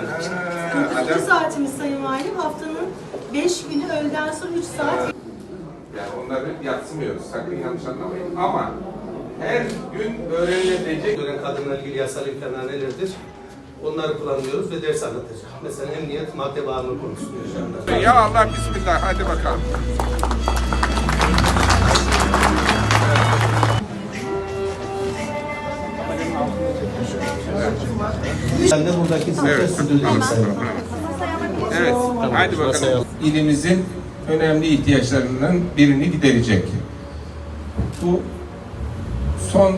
Ha, 42 saatimiz Sayın Valim. Haftanın 5 günü öğleden sonra 3 saat. Yani onları yatsımıyoruz. Sakın yanlış anlamayın. Ama her gün öğrenilebilecek Gören kadınla ilgili yasal imkanlar nelerdir? Onları kullanıyoruz ve ders anlatacağız. Mesela emniyet madde bağımlı konusunda. Ya Allah bismillah hadi bakalım. De buradaki sınıfta Evet. sürdürüyorum sayın. Evet, hadi bakalım. İlimizin önemli ihtiyaçlarından birini giderecek. Bu son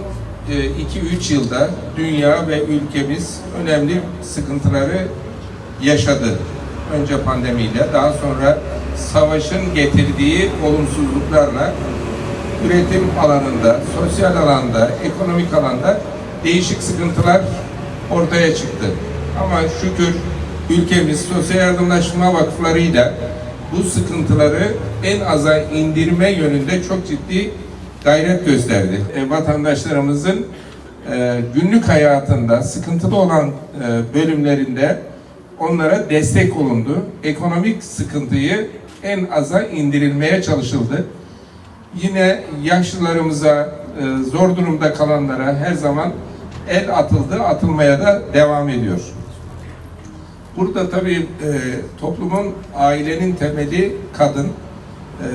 2-3 yılda dünya ve ülkemiz önemli sıkıntıları yaşadı. Önce pandemiyle, daha sonra savaşın getirdiği olumsuzluklarla üretim alanında, sosyal alanda, ekonomik alanda değişik sıkıntılar ortaya çıktı. Ama şükür ülkemiz sosyal yardımlaşma vakıflarıyla bu sıkıntıları en aza indirme yönünde çok ciddi gayret gösterdi. E, vatandaşlarımızın e, günlük hayatında sıkıntılı olan e, bölümlerinde onlara destek olundu. Ekonomik sıkıntıyı en aza indirilmeye çalışıldı. Yine yaşlılarımıza, e, zor durumda kalanlara her zaman el atıldı, atılmaya da devam ediyor. Burada tabii e, toplumun, ailenin temeli kadın. E,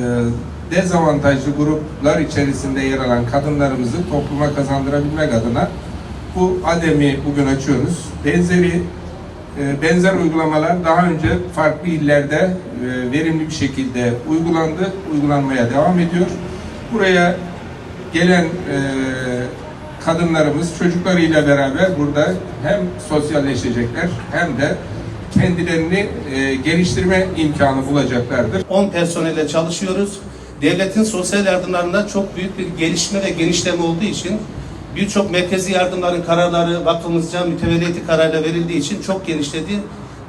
dezavantajlı gruplar içerisinde yer alan kadınlarımızı topluma kazandırabilmek adına bu ADEM'i bugün açıyoruz. Benzeri e, benzer uygulamalar daha önce farklı illerde e, verimli bir şekilde uygulandı, uygulanmaya devam ediyor. Buraya gelen e, kadınlarımız çocuklarıyla beraber burada hem sosyalleşecekler hem de kendilerini e, geliştirme imkanı bulacaklardır. 10 personelle çalışıyoruz. Devletin sosyal yardımlarında çok büyük bir gelişme ve genişleme olduğu için birçok merkezi yardımların kararları vakfımızca mütevelliyeti kararıyla verildiği için çok genişledi.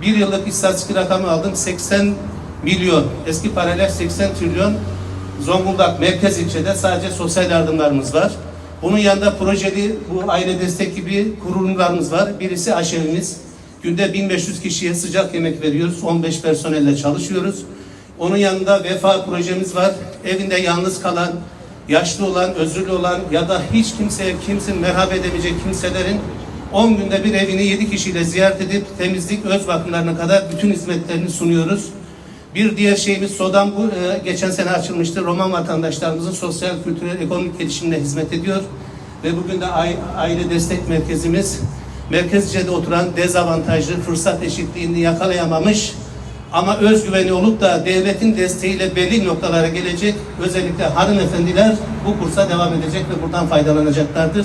Bir yıllık istatistik rakamı aldım. 80 milyon, eski parayla 80 trilyon Zonguldak merkez ilçede sadece sosyal yardımlarımız var. Bunun yanında projeli bu aile destek gibi kurumlarımız var. Birisi aşevimiz. Günde 1500 kişiye sıcak yemek veriyoruz. 15 personelle çalışıyoruz. Onun yanında vefa projemiz var. Evinde yalnız kalan, yaşlı olan, özürlü olan ya da hiç kimseye kimsin merhaba edemeyecek kimselerin 10 günde bir evini 7 kişiyle ziyaret edip temizlik, öz bakımlarına kadar bütün hizmetlerini sunuyoruz. Bir diğer şeyimiz SODAM bu e, geçen sene açılmıştı. Roman vatandaşlarımızın sosyal, kültürel, ekonomik gelişimine hizmet ediyor. Ve bugün de ai- aile destek merkezimiz merkezce'de oturan dezavantajlı fırsat eşitliğini yakalayamamış ama özgüveni olup da devletin desteğiyle belli noktalara gelecek özellikle hanımefendiler bu kursa devam edecek ve buradan faydalanacaklardır.